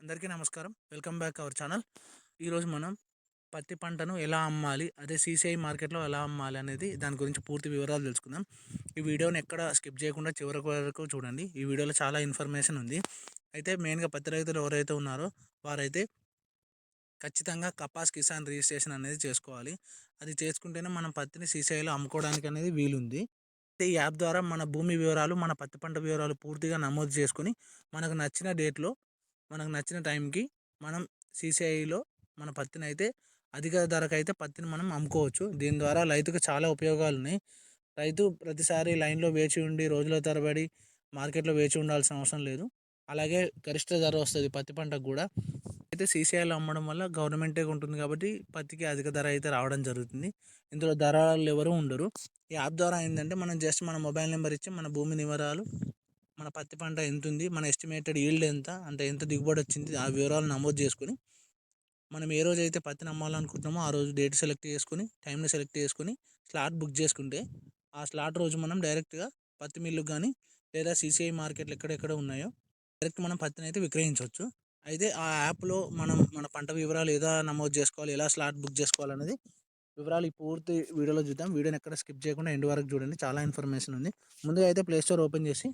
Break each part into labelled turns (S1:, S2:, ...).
S1: అందరికీ నమస్కారం. Welcome back our channel. ఈరోజు మనం పత్తి పంటను ఎలా అమ్మాలి అదే సీసీఐ మార్కెట్లో ఎలా అమ్మాలి అనేది దాని గురించి పూర్తి వివరాలు తెలుసుకుందాం. ఈ వీడియోని ఎక్కడ స్కిప్ చేయకుండా చివరి వరకు చూడండి. ఈ వీడియోలో చాలా ఇన్ఫర్మేషన్ ఉంది. అయితే మెయిన్గా పత్తి రైతులు ఎవరైతే ఉన్నారో వారైతే ఖచ్చితంగా కపాస్ కిసాన్ రిజిస్ట్రేషన్ అనేది చేసుకోవాలి. అది చేసుకుంటేనే మనం పత్తిని సీసీఐలో అమ్ముకోవడానికి అనేది వీలుంది. ఈ యాప్ ద్వారా మన భూమి వివరాలు మన పత్తి పంట వివరాలు పూర్తిగా నమోదు చేసుకొని మనకు నచ్చిన డేట్లో మనకు నచ్చిన టైంకి మనం సీసీఐలో మన పత్తిని అయితే అధిక ధరకు అయితే పత్తిని మనం అమ్ముకోవచ్చు. దీని ద్వారా రైతుకు చాలా ఉపయోగాలు ఉన్నాయి రైతు ప్రతిసారి లైన్లో వేచి ఉండి రోజుల తరబడి మార్కెట్లో వేచి ఉండాల్సిన అవసరం లేదు. అలాగే గరిష్ట ధర వస్తుంది పత్తి పంటకు కూడా. అయితే సీసీఐలో అమ్మడం వల్ల గవర్నమెంటే ఉంటుంది కాబట్టి పత్తికి అధిక ధర అయితే రావడం జరుగుతుంది. ఇందులో ధరలు ఎవరు ఉండరు. ఈ యాప్ ద్వారా ఏంటంటే మనం జస్ట్ మన మొబైల్ నెంబర్ ఇచ్చి మన భూమి వివరాలు మన పత్తి పంట ఎంత ఉంది మన ఎస్టిమేటెడ్ ఈల్డ్ ఎంత అంటే ఎంత దిగుబడి వచ్చింది ఆ వివరాలు నమోదు చేసుకొని మనం ఏ రోజు అయితే పత్తిని అమ్మాలనుకుంటున్నామో ఆ రోజు డేట్ సెలెక్ట్ చేసుకొని టైంని సెలెక్ట్ చేసుకొని స్లాట్ బుక్ చేసుకుంటే ఆ స్లాట్ రోజు మనం డైరెక్ట్గా పత్తి మిల్లుకు కానీ లేదా సీసీఐ మార్కెట్లు ఎక్కడెక్కడ ఉన్నాయో డైరెక్ట్ మనం పత్తిని అయితే విక్రయించవచ్చు. అయితే ఆ యాప్లో మనం మన పంట వివరాలు ఎలా నమోదు చేసుకోవాలి ఎలా స్లాట్ బుక్ చేసుకోవాలనేది వివరాలు ఈ పూర్తి వీడియోలో చూద్దాం. వీడియోని ఎక్కడ స్కిప్ చేయకుండా ఎండ్ వరకు చూడండి. చాలా ఇన్ఫర్మేషన్ ఉంది. ముందుగా అయితే ప్లే స్టోర్ ఓపెన్ చేసి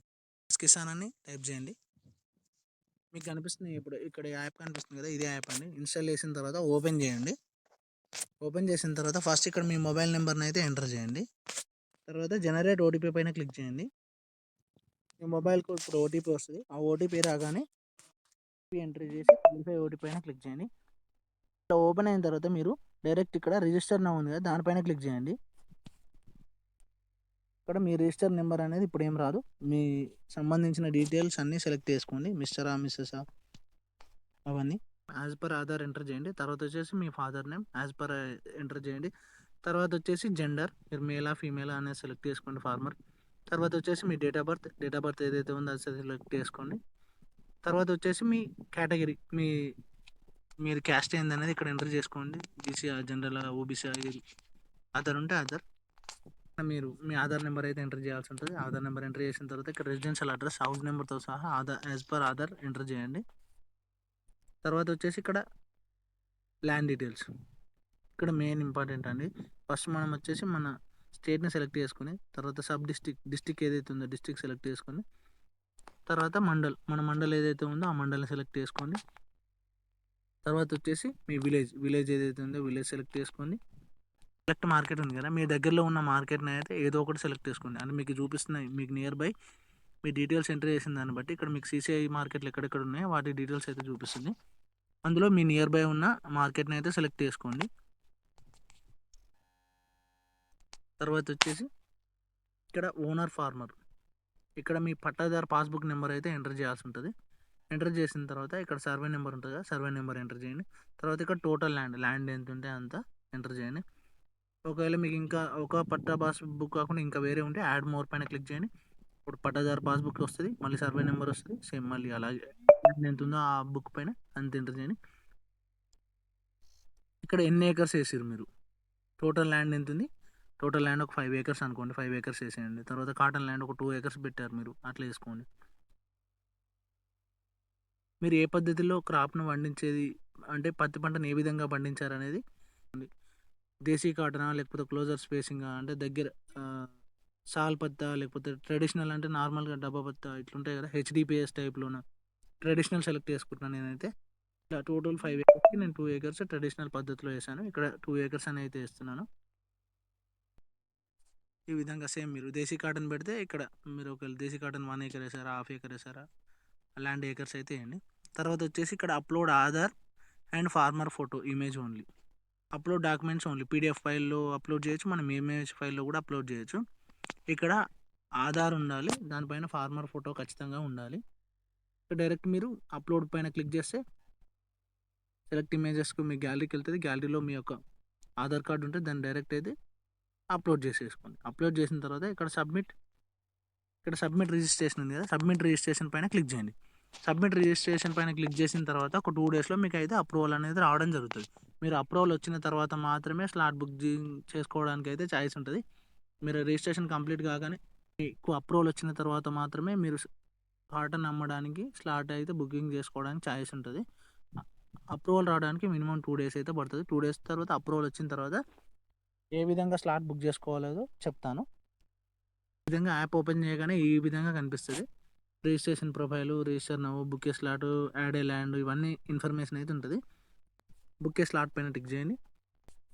S1: కిసాన్ అని టైప్ చేయండి. మీకు కనిపిస్తుంది ఇప్పుడు ఇక్కడ యాప్ కనిపిస్తుంది కదా ఇదే యాప్ అండి. ఇన్స్టాల్ చేసిన తర్వాత ఓపెన్ చేయండి. ఓపెన్ చేసిన తర్వాత ఫస్ట్ ఇక్కడ మీ మొబైల్ నెంబర్ని అయితే ఎంటర్ చేయండి. తర్వాత జనరేట్ ఓటీపీ పైన క్లిక్ చేయండి. మీ మొబైల్కి ఇప్పుడు ఓటీపీ వస్తుంది. ఆ ఓటీపీ రాగానే ఎంట్రీ చేసి వెరిఫై ఓటీపీ పైన క్లిక్ చేయండి. ఇట్లా ఓపెన్ అయిన తర్వాత మీరు డైరెక్ట్ ఇక్కడ రిజిస్టర్ నా ఉంది కదా దానిపైన క్లిక్ చేయండి. ఇక్కడ మీ రిజిస్టర్ నెంబర్ అనేది ఇప్పుడు ఏం రాదు. మీ సంబంధించిన డీటెయిల్స్ అన్నీ సెలెక్ట్ చేసుకోండి. మిస్టరా మిస్సెసా అవన్నీ. యాజ్ పర్ ఆధార్ ఎంటర్ చేయండి. తర్వాత వచ్చేసి మీ father name. As per enter చేయండి. తర్వాత వచ్చేసి జెండర్. మీరు మేలా ఫీమేలా అనేది సెలెక్ట్ చేసుకోండి ఫార్మర్. తర్వాత వచ్చేసి మీ date of birth. Date of birth ఏదైతే ఉందో అది సెలెక్ట్ చేసుకోండి. తర్వాత వచ్చేసి మీ కేటగిరీ. మీ మీరు క్యాస్ట్ ఏంది అనేది ఇక్కడ ఎంటర్ చేసుకోండి. బీసీ జనరల్ ఓబీసీ ఆధార్ ఉంటే ఆధార్. మీరు మీ ఆధార్ నెంబర్ అయితే ఎంటర్ చేయాల్సి ఉంటుంది. ఆధార్ నెంబర్ ఎంటర్ చేసిన తర్వాత ఇక్కడ రెసిడెన్షియల్ అడ్రస్ హౌస్ నెంబర్తో సహా Aadhaar as per Aadhaar enter చేయండి. తర్వాత వచ్చేసి ఇక్కడ ల్యాండ్ డీటెయిల్స్ ఇక్కడ మెయిన్ ఇంపార్టెంట్ అండి. ఫస్ట్ మనం వచ్చేసి మన స్టేట్ని సెలెక్ట్ చేసుకుని తర్వాత సబ్ డిస్టిక్ డిస్టిక్ ఏదైతే ఉందో డిస్టిక్ సెలెక్ట్ చేసుకొని తర్వాత మండల్ మన మండల్ ఏదైతే ఉందో ఆ మండల్ని సెలెక్ట్ చేసుకోండి. తర్వాత వచ్చేసి మీ విలేజ్ విలేజ్ ఏదైతే ఉందో విలేజ్ సెలెక్ట్ చేసుకోండి. సెలెక్ట్ మార్కెట్ ఉంది కదా మీ దగ్గరలో ఉన్న మార్కెట్ని అయితే ఏదో ఒకటి సెలెక్ట్ చేసుకోండి. అంటే మీకు చూపిస్తున్నాయి మీకు నియర్ బై మీ డీటెయిల్స్ ఎంటర్ చేసిన దాన్ని బట్టి ఇక్కడ మీకు సీసీఐ మార్కెట్లు ఎక్కడెక్కడ ఉన్నాయో వాటి డీటెయిల్స్ అయితే చూపిస్తుంది. అందులో మీ నియర్ బై ఉన్న మార్కెట్ని అయితే సెలెక్ట్ చేసుకోండి. తర్వాత వచ్చేసి ఇక్కడ ఓనర్ ఫార్మర్. ఇక్కడ మీ పట్టాదారు పాస్బుక్ నెంబర్ అయితే ఎంటర్ చేయాల్సి ఉంటుంది. ఎంటర్ చేసిన తర్వాత ఇక్కడ సర్వే నెంబర్ ఉంటుంది కదా సర్వే నెంబర్ ఎంటర్ చేయండి. తర్వాత ఇక్కడ టోటల్ ల్యాండ్ ల్యాండ్ ఎంత ఉంటే అంత ఎంటర్ చేయండి. ఒకవేళ మీకు ఇంకా ఒక పట్టా పాస్బుక్ కాకుండా ఇంకా వేరే ఉంటే యాడ్ మోర్ పైన క్లిక్ చేయండి. ఇప్పుడు పట్టాదారు పాస్బుక్ వస్తుంది మళ్ళీ సర్వే నెంబర్ వస్తుంది సేమ్ మళ్ళీ అలాగే ఎంత ఉందో ఆ బుక్ పైన అంత ఎంటర్ చేయండి. ఇక్కడ ఎన్ని ఏకర్స్ వేసారు మీరు? టోటల్ ల్యాండ్ ఎంత ఉంది? టోటల్ ల్యాండ్ ఒక ఫైవ్ ఏకర్స్ అనుకోండి ఫైవ్ ఏకర్స్ వేసేయండి. తర్వాత కాటన్ ల్యాండ్ ఒక టూ ఏకర్స్ పెట్టారు మీరు అట్లా వేసుకోండి. మీరు ఏ పద్ధతిలో క్రాప్ను పండించేది అంటే పత్తి పంటను ఏ విధంగా పండించారు అనేది దేశీ కాటనా లేకపోతే క్లోజర్ స్పేసింగ్? అంటే దగ్గర సాల్ పత్తా లేకపోతే ట్రెడిషనల్ అంటే నార్మల్గా డబ్బా పత్తా ఇట్లుంటాయి కదా హెచ్డిపిఎస్ టైప్లోన? ట్రెడిషనల్ సెలెక్ట్ చేసుకుంటున్నాను నేనైతే. ఇట్లా టోటల్ ఫైవ్ ఏకర్స్కి నేను టూ ఏకర్స్ ట్రెడిషనల్ పద్ధతిలో వేసాను. ఇక్కడ టూ ఏకర్స్ అని అయితే వేస్తున్నాను. ఈ విధంగా సేమ్ మీరు దేశీ కాటన్ పెడితే ఇక్కడ మీరు ఒకవేళ దేశీ కాటన్ వన్ ఏకర్ వేసారా హాఫ్ ఏకర్ వేసారా ల్యాండ్ ఏకర్స్ అయితే వేయండి. తర్వాత వచ్చేసి ఇక్కడ upload Aadhaar and farmer photo image only. Upload documents only PDF ఫైల్లో అప్లోడ్ చేయొచ్చు. మనం ఇమేజ్ ఫైల్లో కూడా అప్లోడ్ చేయొచ్చు. ఇక్కడ ఆధార్ ఉండాలి. దానిపైన ఫార్మర్ ఫోటో ఖచ్చితంగా ఉండాలి. డైరెక్ట్ మీరు అప్లోడ్ పైన క్లిక్ చేస్తే సెలెక్ట్ ఇమేజెస్కు మీ గ్యాలరీకి వెళ్తుంది. గ్యాలరీలో మీ యొక్క ఆధార్ కార్డు ఉంటే దాన్ని డైరెక్ట్ అయితే అప్లోడ్ చేసేసుకోండి. అప్లోడ్ చేసిన తర్వాత ఇక్కడ సబ్మిట్ ఇక్కడ సబ్మిట్ రిజిస్ట్రేషన్ ఉంది కదా. సబ్మిట్ రిజిస్ట్రేషన్ పైన క్లిక్ చేయండి. సబ్మిట్ రిజిస్ట్రేషన్ పైన క్లిక్ చేసిన తర్వాత ఒక టూ డేస్లో మీకు అయితే అప్రూవల్ అనేది రావడం జరుగుతుంది. మీరు అప్రూవల్ వచ్చిన తర్వాత మాత్రమే స్లాట్ బుక్ చేసుకోవడానికి అయితే ఛాయిస్ ఉంటుంది. మీరు రిజిస్ట్రేషన్ కంప్లీట్ కాగానే మీకు అప్రూవల్ వచ్చిన తర్వాత మాత్రమే మీరు కాటన్ అమ్మడానికి స్లాట్ అయితే బుకింగ్ చేసుకోవడానికి ఛాయిస్ ఉంటుంది. అప్రూవల్ రావడానికి మినిమం టూ డేస్ అయితే పడుతుంది. టూ డేస్ తర్వాత అప్రూవల్ వచ్చిన తర్వాత ఏ విధంగా స్లాట్ బుక్ చేసుకోవాలో చెప్తాను. ఈ విధంగా యాప్ ఓపెన్ చేయగానే ఈ విధంగా కనిపిస్తుంది. Registration profile register now book slot add a land ఇవన్నీ ఇన్ఫర్మేషన్ అయితే ఉంటుంది. బుక్ ఏ స్లాట్ పైన క్లిక్ చేయండి.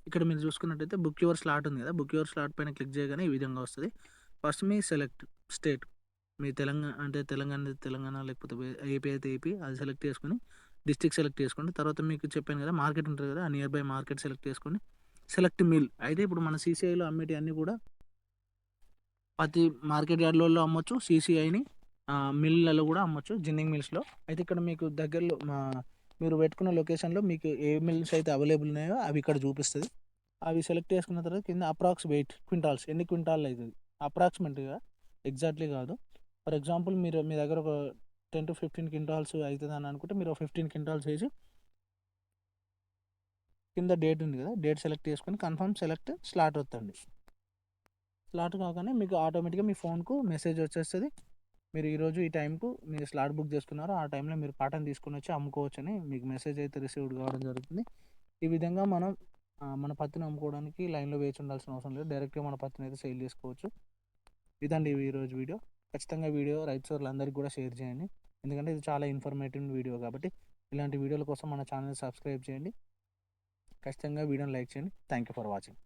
S1: ఇక్కడ మీరు చూసుకున్నట్టయితే బుక్ యువర్ స్లాట్ ఉంది కదా బుక్ యువర్ స్లాట్ పైన క్లిక్ చేయగానే ఈ విధంగా వస్తుంది. ఫస్ట్ మీ సెలెక్ట్ స్టేట్ మీ తెలంగాణ అంటే తెలంగాణ తెలంగాణ లేకపోతే ఏపీ అయితే ఏపీ అది సెలెక్ట్ చేసుకుని డిస్ట్రిక్ట్ సెలెక్ట్ చేసుకోండి. తర్వాత మీకు చెప్పాను కదా మార్కెట్ ఉంటుంది కదా ఆ నియర్ బై మార్కెట్ సెలెక్ట్ చేసుకోండి సెలెక్ట్ మిల్. అయితే ఇప్పుడు మన సీసీఐలో అమ్మేటి అన్నీ కూడా ప్రతి మార్కెట్ యార్డ్లలో అమ్మొచ్చు సీసీఐని మిల్లలో కూడా అమ్మొచ్చు జిన్నింగ్ మిల్స్లో. అయితే ఇక్కడ మీకు దగ్గరలో మా మీరు పెట్టుకున్న లొకేషన్లో మీకు ఏ మిల్స్ అయితే అవైలబుల్ ఉన్నాయో అవి ఇక్కడ చూపిస్తుంది. అవి సెలెక్ట్ చేసుకున్న తర్వాత కింద అప్రాక్స్ వెయిట్ క్వింటాల్స్ ఎన్ని క్వింటాల్ అవుతుంది? అప్రాక్సిమేట్గా ఎగ్జాక్ట్లీ కాదు. ఫర్ ఎగ్జాంపుల్ మీరు మీ దగ్గర ఒక టెన్ టు ఫిఫ్టీన్ క్వింటాల్స్ అవుతుంది అని అనుకుంటే మీరు ఫిఫ్టీన్ క్వింటాల్స్ వేసి కింద డేట్ ఉంది కదా డేట్ సెలెక్ట్ చేసుకొని కన్ఫర్మ్ సెలెక్ట్ స్లాట్ వస్తుంది స్లాట్ కాగానే మీకు ఆటోమేటిక్గా మీ ఫోన్కు మెసేజ్ వచ్చేస్తుంది. మీరు ఈరోజు ఈ టైంకు మీరు స్లాట్ బుక్ చేసుకున్నారో ఆ టైంలో మీరు కాటన్ తీసుకొని వచ్చి అమ్ముకోవచ్చు అని మీకు మెసేజ్ అయితే రిసీవ్డ్ కావడం జరుగుతుంది. ఈ విధంగా మనం మన పత్తిని అమ్ముకోవడానికి లైన్లో వేచి ఉండాల్సిన అవసరం లేదు. డైరెక్ట్గా మన పత్తిని అయితే సేల్ చేసుకోవచ్చు. ఇదండి ఈరోజు వీడియో. ఖచ్చితంగా వీడియో రైతు సోర్లందరికీ కూడా షేర్ చేయండి. ఎందుకంటే ఇది చాలా ఇన్ఫర్మేటివ్ వీడియో కాబట్టి ఇలాంటి వీడియోల కోసం మన ఛానల్ సబ్స్క్రైబ్ చేయండి. ఖచ్చితంగా వీడియోని లైక్ చేయండి. Thank you for watching.